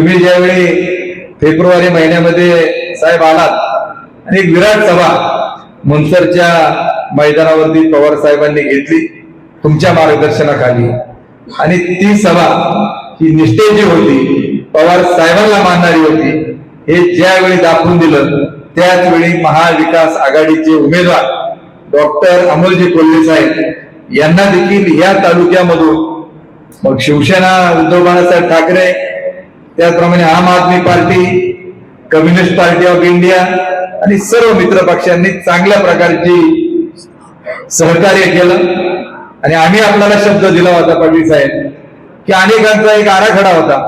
तुम्ही ज्यावेळी फेब्रुवारी महिन्यामध्ये साहेब आलात आणि एक विराट सभा मनसरच्या मैदानावरती पवार साहेबांनी घेतली तुमच्या मार्गदर्शनाखाली. आणि ती सभा ही निष्ठेची होती पवार साहेबांना मानणारी होती. हे ज्यावेळी दाखवून दिलं त्याच वेळी महाविकास आघाडीचे उमेदवार डॉक्टर अमोलजी कोल्हे साहेब यांना देखील या तालुक्यामधून मग शिवसेना उद्धव बाळासाहेब ठाकरे त्याचप्रमाणे Aam Aadmi Party Communist Party of India आणि सर्व मित्र पक्षांनी चांगल्या प्रकारची सहकार्य केलं. आणि आम्ही आपल्याला शब्द दिला होता पाटील साहेब की अनेकांचा एक आराखडा होता.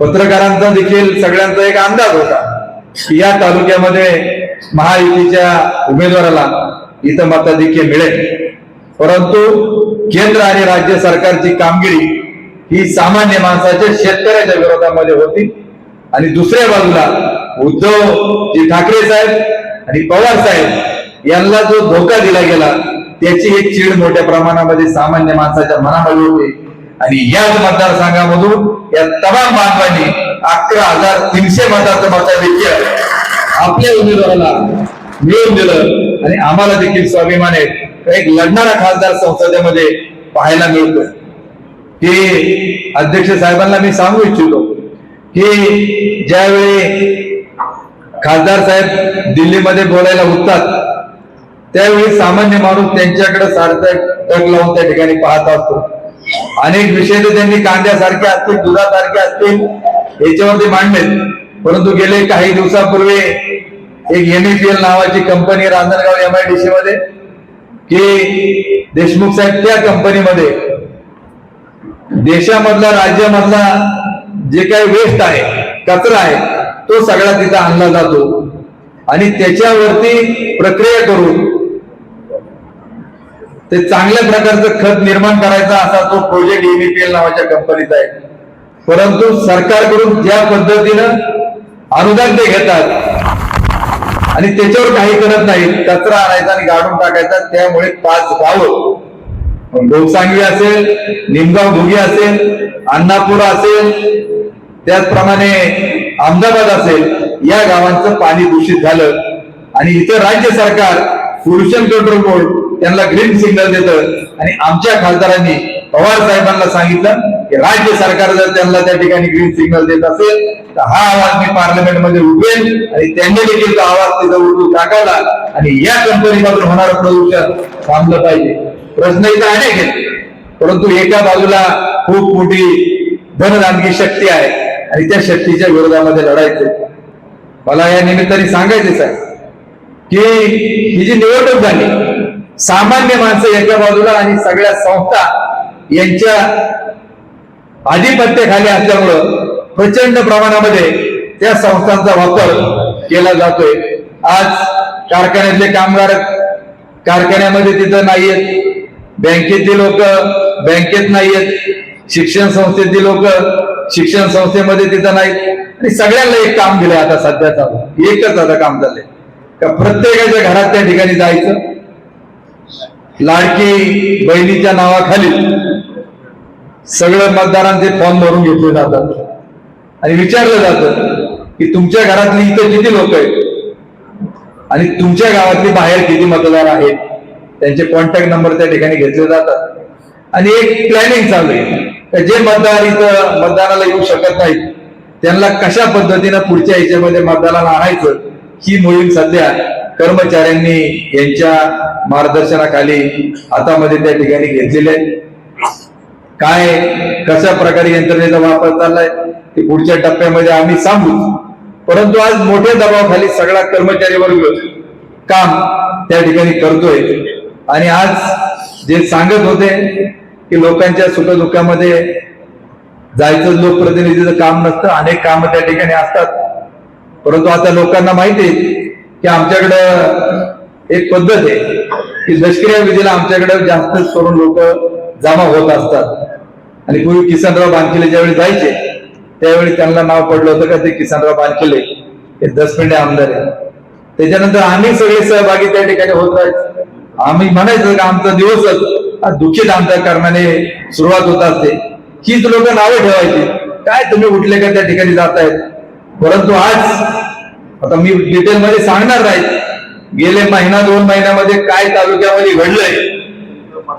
पत्रकारांचा देखील सगळ्यांचा एक अंदाज होता की या तालुक्यामध्ये महायुतीच्या उमेदवाराला इथं मताधिक्य मिळेल. परंतु केंद्र आणि राज्य सरकारची कामगिरी ही सामान्य माणसाच्या शेतकऱ्याच्या विरोधामध्ये होती. आणि दुसऱ्या बाजूला उद्धव जी ठाकरे साहेब आणि पवार साहेब यांना जो धोका दिला गेला त्याची एक चीड मोठ्या प्रमाणामध्ये सामान्य माणसाच्या मनामध्ये होती. आणि याच मतदारसंघामधून या तमाम बांधवांनी अकरा हजार तीनशे मताचं मताधिक्य आपल्या उमेदवाराला मिळवून दिलं. आणि आम्हाला देखील स्वाभिमान आहे. एक लढणारा खासदार संसदेमध्ये पाहायला मिळतोय. की अध्यक्ष साहेबांना मी सांगू इच्छितो की ज्यावेळी खासदार साहेब दिल्लीमध्ये बोलायला उठतात त्यावेळी सामान्य माणूस त्यांच्याकडे सारखं टक लावून त्या ठिकाणी पाहत असतो. अनेक विषय ते त्यांनी कांद्यासारखे असतील दुधासारखे असतील याच्यावरती मांडलेत. परंतु गेले काही दिवसापूर्वी एक एनईपीएल नावाची कंपनी रांजणगाव एमआयडीसी मध्ये की देशमुख साहेब त्या कंपनीमध्ये देशामधला राज्यामधला जे काही वेस्ट आहे कचरा आहे तो सगळा तिथं आणला जातो. आणि त्याच्यावरती प्रक्रिया करून ते चांगल्या प्रकारचं खत निर्माण करायचा असा तो प्रोजेक्ट एबीपीएल नावाच्या कंपनीचा आहे. परंतु सरकारकडून ज्या पद्धतीनं अनुदान ते घेतात आणि त्याच्यावर काही करत नाहीत कचरा आणायचा आणि गाडून टाकायचा त्यामुळे पाच गावं लोकसांगवी असेल निमगाव भुगी असेल अन्नापूर असेल त्याचप्रमाणे अहमदाबाद असेल या गावांचं पाणी दूषित झालं. आणि इथं राज्य सरकार पोल्युशन कंट्रोल बोर्ड त्यांना ग्रीन सिग्नल देतं. आणि आमच्या खासदारांनी पवार साहेबांना सांगितलं की राज्य सरकार जर त्यांना त्या ठिकाणी ग्रीन सिग्नल देत असेल तर हा आवाज मी पार्लमेंटमध्ये उठवेल आणि त्यांनी देखील तो आवाज तिथं उठवून टाकावला आणि या कंपनीमधून होणारं प्रदूषण थांबलं पाहिजे. प्रश्न इथं अनेक आहेत परंतु एका बाजूला खूप मोठी धनदानगी शक्ती आहे आणि त्या शक्तीच्या विरोधामध्ये लढायचं. मला या निमित्ताने सांगायचं साहेब की ही जी निवडणूक झाली सामान्य माणसं एका बाजूला आणि सगळ्या संस्था यांच्या आधिपत्याखाली असल्यामुळं प्रचंड प्रमाणामध्ये त्या संस्थांचा वापर केला जातोय. आज कारखान्यातले कामगार कारखान्यामध्ये तिथं नाहीयेत. बँकेतली लोक बँकेत नाहीयेत. शिक्षण संस्थेतली लोक शिक्षण संस्थेमध्ये तिथं नाहीत. आणि सगळ्यांना एक काम दिलंय आता सध्या चालू. एकच आता काम झालंय. का प्रत्येकाच्या घरात त्या ठिकाणी जायचं. लाडकी बहिणीच्या नावाखाली सगळं मतदारांचे फॉर्म भरून घेतले जातात आणि विचारलं जातं की तुमच्या घरातली इथं किती लोक आहेत? आणि तुमच्या गावातली बाहेर किती मतदार आहेत? त्यांचे कॉन्टॅक्ट नंबर त्या ठिकाणी घेतले जातात. आणि एक प्लॅनिंग चालू आहे. जे मतदार इथं मतदानाला येऊ शकत नाहीत त्यांना कशा पद्धतीनं पुढच्या याच्यामध्ये मतदानाला आणायचं ही मोहीम सध्या कर्मचाऱ्यांनी यांच्या मार्गदर्शनाखाली हातामध्ये त्या ठिकाणी घेतलेली आहे. काय कशा प्रकारे यंत्रणेचा वापर चाललाय ते पुढच्या टप्प्यामध्ये आम्ही सांगू. परंतु आज मोठ्या दबावाखाली सगळा कर्मचारी वर्ग काम त्या ठिकाणी करतोय. आणि आज जे सांगत होते की लोकांच्या सुखदुःखामध्ये जायचं लोकप्रतिनिधीचं काम नसतं अनेक काम त्या ठिकाणी असतात. परंतु आता लोकांना माहिती आहे की आमच्याकडं एक पद्धत आहे की लष्करी विधीला आमच्याकडे जास्त करून लोक जमा होत असतात. आणि पूर्वी किसनराव बांधकिले ज्यावेळी जायचे त्यावेळी त्यांना नाव पडलं होतं का ते किसनराव बांधकिले हे दसपिंडे आमदार आहे त्याच्यानंतर आम्ही सगळे सहभागी त्या ठिकाणी होत राहायचो. आम्ही म्हणायचं का आमचा दिवसच दुखीत आमच्या कर्माने सुरुवात होत असते. हीच लोक नावे ठेवायची. काय तुम्ही उठले का त्या ठिकाणी जातायत? परंतु आज आता मी डिटेल मध्ये सांगणार नाही. गेले महिना दोन महिन्यामध्ये काय तालुक्यामध्ये घडलंय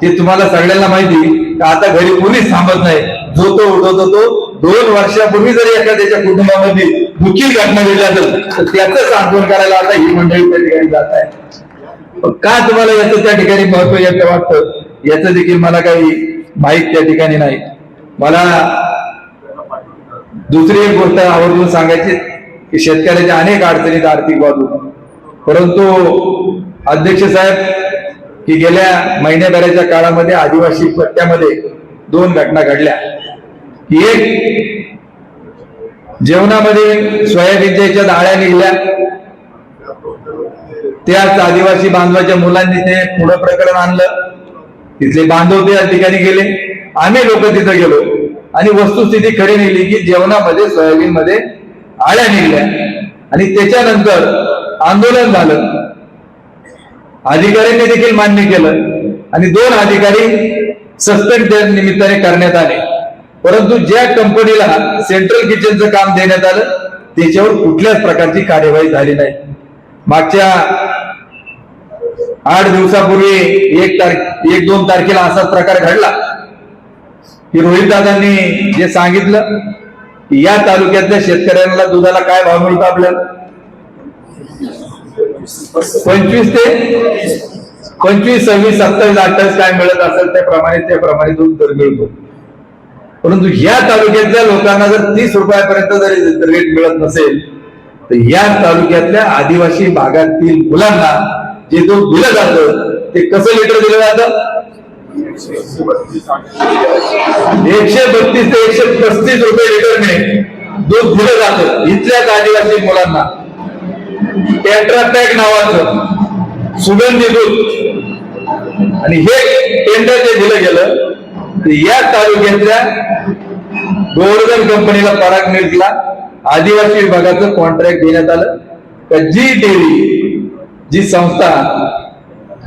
ते तुम्हाला सगळ्यांना माहिती का आता घरी कोणीच थांबत नाही. जो तो उठवतो तो. दोन वर्षापूर्वी जरी एखाद्याच्या कुटुंबामध्ये दुःखी घटना घडली असेल तर त्याचं सांत्वन करायला आता ही मंडळी त्या ठिकाणी जात आहे का तुम्हाला याचं त्या ठिकाणी महत्त्व याचं वाटतं? याचं देखील मला काही माहीत त्या ठिकाणी नाही. मला दुसरी एक गोष्ट आवर्जून सांगायची की शेतकऱ्याच्या अनेक अडचणीत आर्थिक बाजू. परंतु अध्यक्ष साहेब की गेल्या महिन्याभराच्या काळामध्ये आदिवासी पट्ट्यामध्ये दोन घटना घडल्या. की एक जेवणामध्ये सोयाबीनच्या डाळ्या निघल्या. त्याच आदिवासी बांधवाच्या मुलांनी ते पुढं प्रकरण आणलं. तिथले बांधव त्या ठिकाणी गेले. आम्ही लोक तिथं गेलो. आणि वस्तुस्थिती खरी निघली की जेवणामध्ये सोयाबीन मध्ये आळ्या निघल्या. आणि त्याच्यानंतर आंदोलन झालं. अधिकाऱ्यांनी देखील मान्य केलं. आणि दोन अधिकारी सस्पेंड निमित्ताने करण्यात आले. परंतु ज्या कंपनीला सेंट्रल किचनचं काम देण्यात आलं त्याच्यावर कुठल्याच प्रकारची कार्यवाही झाली नाही. मागच्या आठ दिवसापूर्वी एक तारीख एक दोन तारखेला असाच प्रकार घडला. की रोहित दादांनी जे सांगितलं की या तालुक्यातल्या शेतकऱ्यांना दुधाला काय भाव मिळतो आपल्याला? पंचवीस ते पंचवीस सव्वीस सत्तावीस अठ्ठावीस काय मिळत असेल त्याप्रमाणे त्याप्रमाणे दूध दर मिळतो. परंतु या तालुक्यातल्या लोकांना जर तीस रुपयापर्यंत जरी रेट मिळत नसेल तर या तालुक्यातल्या आदिवासी भागातील मुलांना जे दूध दिलं जातं ते कसं लिटर दिलं जातं? एकशे बत्तीस ते एकशे पस्तीस रुपये लिटरने दूध दिलं जातं इथल्याच आदिवासी मुलांना. टेंट्रापॅक नावाचं सुगंधी दूध. आणि हे टेंडर जे दिलं गेलं ते या तालुक्यातल्या गोवर्धन कंपनीला पराग मिळला आदिवासी विभागाचं कॉन्ट्रॅक्ट देण्यात आलं. का जी डेअरी जी संस्था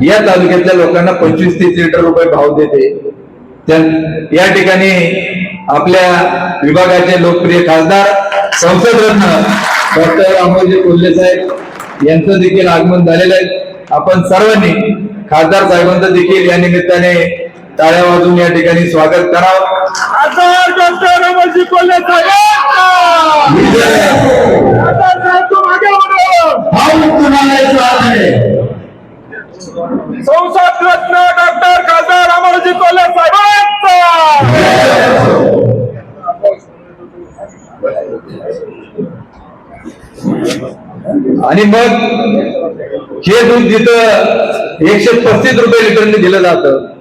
या तालुक्यातल्या लोकांना पंचवीस तीस लिटर रुपये भाव देते त्या या ठिकाणी आपल्या विभागाचे लोकप्रिय खासदार संसदरत्न डॉक्टर अमोलजी कोल्हे साहेब यांचं देखील आगमन झालेलं आहे. आपण सर्वांनी खासदार साहेबांचं देखील या निमित्ताने टाळ्या वाजून या ठिकाणी स्वागत करावं खासदार डॉक्टर रमणजी कोल्हे संसद रत्न डॉक्टर खासदार अमरजी कोल्हे साहेबांचा आणि मग हे दूध जिथं एकशे पस्तीस रुपये लिटरने दिलं जातं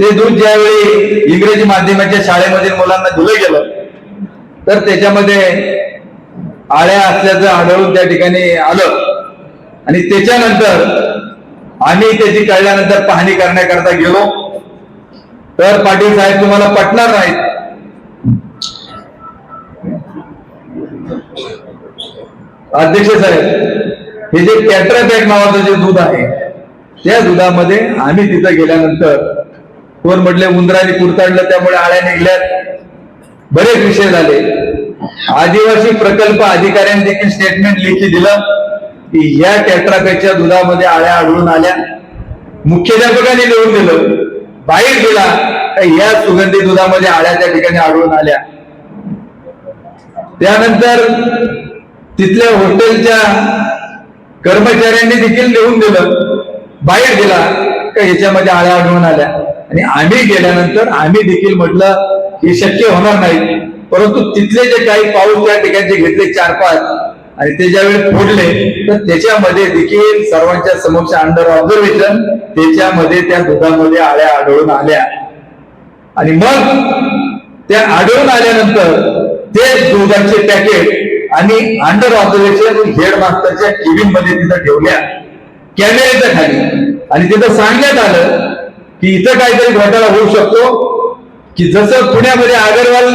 ते दूध ज्यावेळी इंग्रजी माध्यमाच्या शाळेमधील मुलांना दिलं गेलं तर त्याच्यामध्ये आळ्या असल्याचं आढळून त्या ठिकाणी आलं. आणि त्याच्यानंतर आम्ही त्याची कळल्यानंतर पाहणी करण्याकरता गेलो. तर पाटील साहेब तुम्हाला पटणार नाहीत. अध्यक्ष साहेब हे जे कॅट्रापॅक नावाचं जे दूध आहे त्या दुधामध्ये आम्ही तिथं गेल्यानंतर कोण म्हटले उंदराने कुरताडलं त्यामुळे आळ्या निघल्यात बरेच विषय झाले. आदिवासी प्रकल्प अधिकाऱ्यांनी देखील स्टेटमेंट लिखी दिलं की या कॅट्रापॅकच्या दुधामध्ये आळ्या आढळून आल्या. मुख्याध्यापकांनी लिहून दिलं बाहेर गेला का या सुगंधी दुधामध्ये आळ्या त्या ठिकाणी आढळून आल्या. त्यानंतर तिथल्या हॉटेलच्या कर्मचाऱ्यांनी देखील लिहून दिलं बाहेर गेला का याच्यामध्ये आळ्या आढळून आल्या. आणि आम्ही गेल्यानंतर आम्ही देखील म्हटलं हे शक्य होणार नाही. परंतु तिथले जे काही पाऊस त्या ठिकाणचे घेतले चार पाच आणि ते ज्यावेळी फोडले तर त्याच्यामध्ये देखील सर्वांच्या समक्ष अंडर ऑब्झर्वेशन त्याच्यामध्ये त्या दुधामध्ये आळ्या आढळून आल्या. आणि मग त्या आढळून आल्यानंतर ते दुधाचे पॅकेट आणि अंडर ऑब्झर्वेशन हेड मास्टरच्या केबिनमध्ये तिथं ठेवल्या. कॅमेऱ्याच्या खाली. आणि तिथं सांगण्यात आलं की इथं काहीतरी घोटाळा होऊ शकतो की जसं पुण्यामध्ये अगरवाल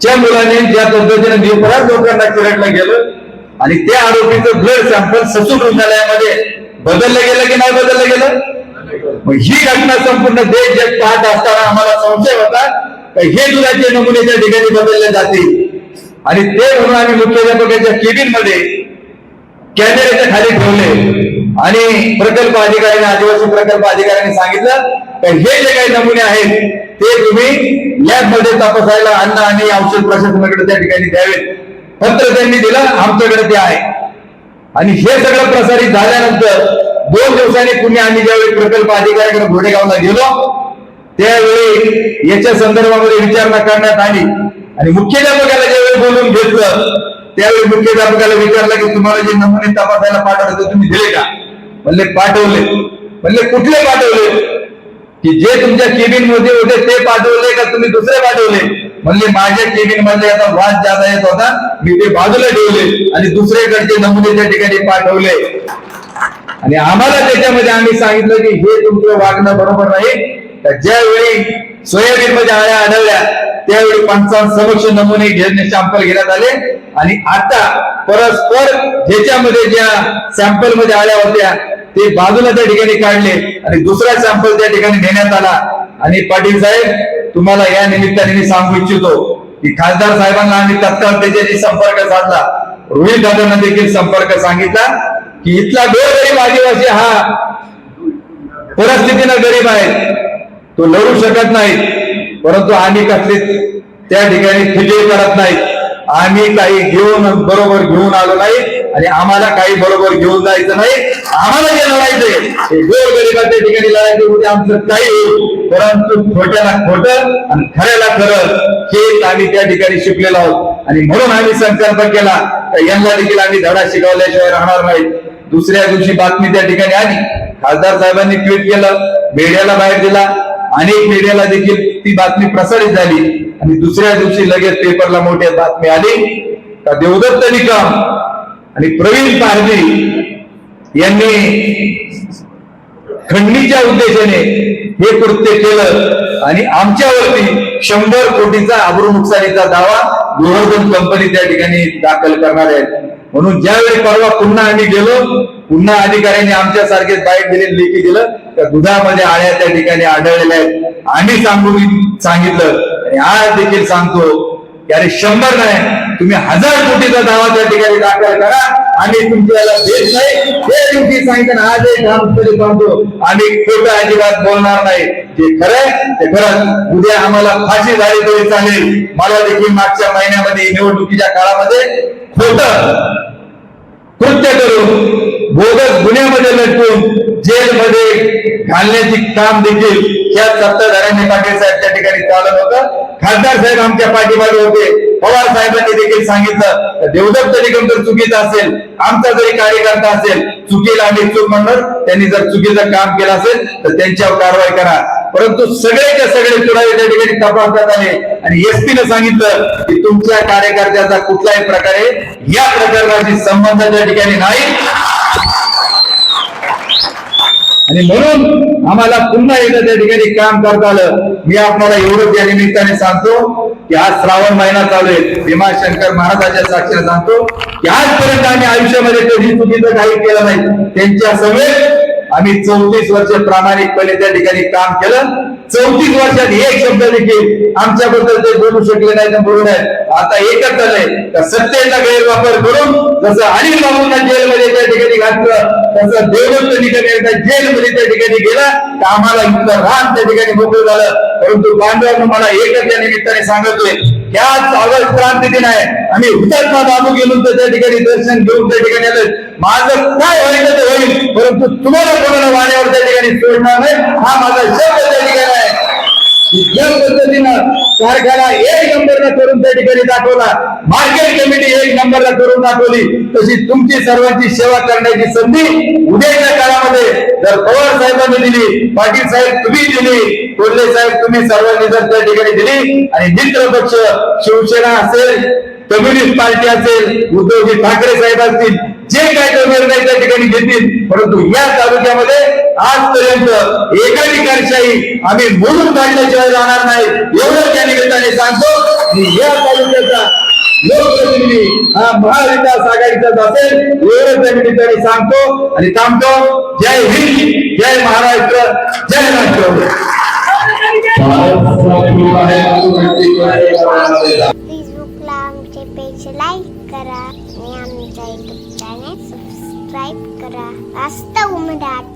च्या मुलाने ज्या पद्धतीने निरपराध लोकांना चिरडलं गेलं आणि त्या आरोपीचं ब्लड सॅम्पल ससून रुग्णालयामध्ये बदललं गेलं की नाही बदललं गेलं? मग ही घटना संपूर्ण देश जग पाहत असताना आम्हाला संशय होता का हे दुधाचे नमुने त्या ठिकाणी बदलले जातील? आणि ते म्हणून आम्ही मुख्याध्यापकाच्या केबिनमध्ये कॅमेऱ्याच्या खाली ठेवले. आणि प्रकल्प अधिकाऱ्यांनी आदिवासी प्रकल्प अधिकाऱ्यांनी सांगितलं तर हे जे काही नमुने आहेत ते तुम्ही लॅबमध्ये तपासायला अन्न आणि औषध प्रशासनाकडे त्या ठिकाणी द्यावेत. पत्र त्यांनी दिलं आमच्याकडे ते आहे. आणि हे सगळं प्रसारित झाल्यानंतर दोन दिवसांनी पुणे आम्ही ज्यावेळी प्रकल्प अधिकाऱ्याकडे घोडेगावला गेलो त्यावेळी याच्या संदर्भामध्ये विचारणा करण्यात आली. आणि मुख्याध्यापकाला ज्यावेळी बोलून घेतलं त्यावेळी मुख्याध्यापकाला विचारलं की तुम्हाला जे नमुने तपासायला पाठवले ते तुम्ही दिले का? म्हणले पाठवले. म्हणले कुठले पाठवले? की जे तुमच्या केबिनमध्ये होते ते पाठवले का तुम्ही दुसरे पाठवले? म्हणले माझ्या केबिनमध्ये आता वाद जाता येत होता मी ते बाजूला ठेवले आणि दुसऱ्याकडचे नमुने त्या ठिकाणी पाठवले. आणि आम्हाला त्याच्यामध्ये आम्ही सांगितलं की हे तुमचं वागणं बरोबर नाही. तर ज्यावेळी सोयाबीन मध्ये आळ्या आढळल्या त्यावेळी पंचावन्न समक्ष नमुने घेणे सॅम्पल घेण्यात आले. आणि आता परस्पर ज्याच्यामध्ये ज्या सॅम्पलमध्ये आल्या होत्या ते बाजूला त्या ठिकाणी काढले आणि दुसरा सॅम्पल त्या ठिकाणी नेण्यात आला. आणि पाटील साहेब तुम्हाला या निमित्ताने मी सांगू इच्छितो की खासदार साहेबांना आम्ही तत्काळ त्याच्याशी संपर्क साधला. रोहित दादांना देखील संपर्क सांगितला की इथला गोरगरीब आदिवासी हा परिस्थितीनं गरीब आहे. तो लढू शकत नाही. परंतु आम्ही कसले त्या ठिकाणी फिजे करत नाही. आम्ही काही घेऊन बरोबर घेऊन आलो नाही आणि आम्हाला काही बरोबर घेऊन जायचं नाही. आम्हाला जे लढायचंय हे गोरगरिबाच्या ठिकाणी लढायचं म्हणजे आमचं काही होईल. परंतु खोट्याला खोटं आणि खऱ्याला खरं हेच आम्ही त्या ठिकाणी शिकलेलो आहोत. आणि म्हणून आम्ही संकल्प केला तर यांना देखील आम्ही धडा शिकवल्याशिवाय राहणार नाही. दुसऱ्या दिवशी बातमी त्या ठिकाणी आली. खासदार साहेबांनी ट्विट केलं मीडियाला बाहेर दिला. अनेक मीडियाला देखील ती बातमी प्रसारित झाली. आणि दुसऱ्या दिवशी लगेच पेपरला मोठी बातमी आली. का देवदत्त निकम आणि प्रवीण पारधी यांनी खंडणीच्या उद्देशाने हे कृत्य केलं. आणि आमच्यावरती शंभर कोटीचा आबरू नुकसानीचा दावा गोवर्धन कंपनी त्या ठिकाणी दाखल करणार आहे. म्हणून ज्यावेळी परवा पुन्हा आम्ही गेलो पुन्हा अधिकाऱ्यांनी आमच्या सारखेच बाईट दिले लेखी दिलं. त्या दुधामध्ये आळ्या त्या ठिकाणी आढळलेल्या आहेत. आम्ही सांगून सांगितलं. आणि आज देखील सांगतो की अरे शंभर नाही तुम्ही हजार कोटीचा दावा त्या ठिकाणी दाखल करा. आम्ही तुमच्याला देत नाही. हे दिवशी सांगितलं आज एक आमच्याकडे सांगतो आम्ही खोटं अजिबात बोलणार नाही. जे खरंय ते खरं उद्या आम्हाला फाशी झाली तरी चालेल. मला देखील मागच्या महिन्यामध्ये निवडणुकीच्या काळामध्ये खोटं कृत्य करून बोगस गुन्ह्यामध्ये लटकून जेलमध्ये घालण्याची काम देखील या सत्ताधाऱ्यांनी पाटील साहेब त्या ठिकाणी चालत होतं. खासदार साहेब आमच्या पाठीमागे होते. पवार साहेबांनी देखील सांगितलं देवदत्त निगम जर चुकीचा असेल आमचा जरी कार्यकर्ता असेल चुकीला आम्ही चूक म्हणणार. त्यांनी जर चुकीचं काम केलं असेल तर त्यांच्यावर कारवाई करा. परंतु सगळेच्या सगळे पुरावे त्या ठिकाणी तपासण्यात आले आणि एसपी ने सांगितलं की तुमच्या कार्यकर्त्याचा कुठल्याही प्रकारे या प्रकरणाशी संबंध त्या ठिकाणी नाही. आणि म्हणून आम्हाला पुन्हा एकदा त्या ठिकाणी काम करता आलं. मी आपल्याला एवढंच या निमित्ताने सांगतो की आज श्रावण महिना चालू आहे. भीमाशंकर महाराजाच्या साक्षीने सांगतो की आजपर्यंत आम्ही आयुष्यामध्ये कधी चुकीचं काही केलं नाही. त्यांच्या समेत आम्ही चौतीस वर्ष प्रामाणिकपणे त्या ठिकाणी काम केलं. चौतीस वर्षात एक शब्द देखील आमच्याबद्दल ते बोलू शकले नाही तर बोलू नये आता एकच झालंय. तर सत्तेचा गैरवापर करून जसं अनिल बाबूंना जेलमध्ये त्या ठिकाणी घातलं तसं देवदत्त निकम जेलमध्ये त्या ठिकाणी गेला तर आम्हाला इथलं रान त्या ठिकाणी मोकळं झालं. परंतु बांधवांना मला एकच या निमित्ताने सांगितलंय त्याच ऑगस्ट क्रांती दिन आहे. आम्ही हुतात्मा बाबू गेलो तर त्या ठिकाणी दर्शन घेऊन त्या ठिकाणी आलं माझं काय होईल ते होईल परंतु तुम्हाला कोणाला वाण्यावर त्या ठिकाणी सोडणार नाही? हा माझा शब्द त्या ठिकाणी या पद्धतीनं कारखाना एक नंबरला करून त्या ठिकाणी दाखवला. मार्केट कमिटी एक नंबरला करून दाखवली. तशी तुमची सर्वांची सेवा करण्याची संधी उद्याच्या काळामध्ये जर पवार साहेबांनी दिली पाटील साहेब तुम्ही दिली कोल्हे साहेब तुम्ही सर्वांनी जर त्या ठिकाणी दिली आणि मित्र पक्ष शिवसेना असेल कम्युनिस्ट पार्टी असेल उद्धवजी ठाकरे साहेब असतील जे काय निर्णय त्या ठिकाणी घेतील परंतु या तालुक्यामध्ये आजपर्यंत एका एकाधिकारशाही आम्ही मोडून काढल्याशिवाय जाणार नाही. एवढं त्या निमित्ताने सांगतो या तालुक्याचा लोकप्रतिनिधी हा महाविकास आघाडीचाच असेल एवढं त्या निमित्ताने सांगतो. आणि थांबतो. जय हिंद जय महाराष्ट्र जय राष्ट्र फेसबुकला आमचे पेज लाईक करा आणि आमच्या युट्यूब चॅनेल सबस्क्राईब करा. वास्तव उमदाट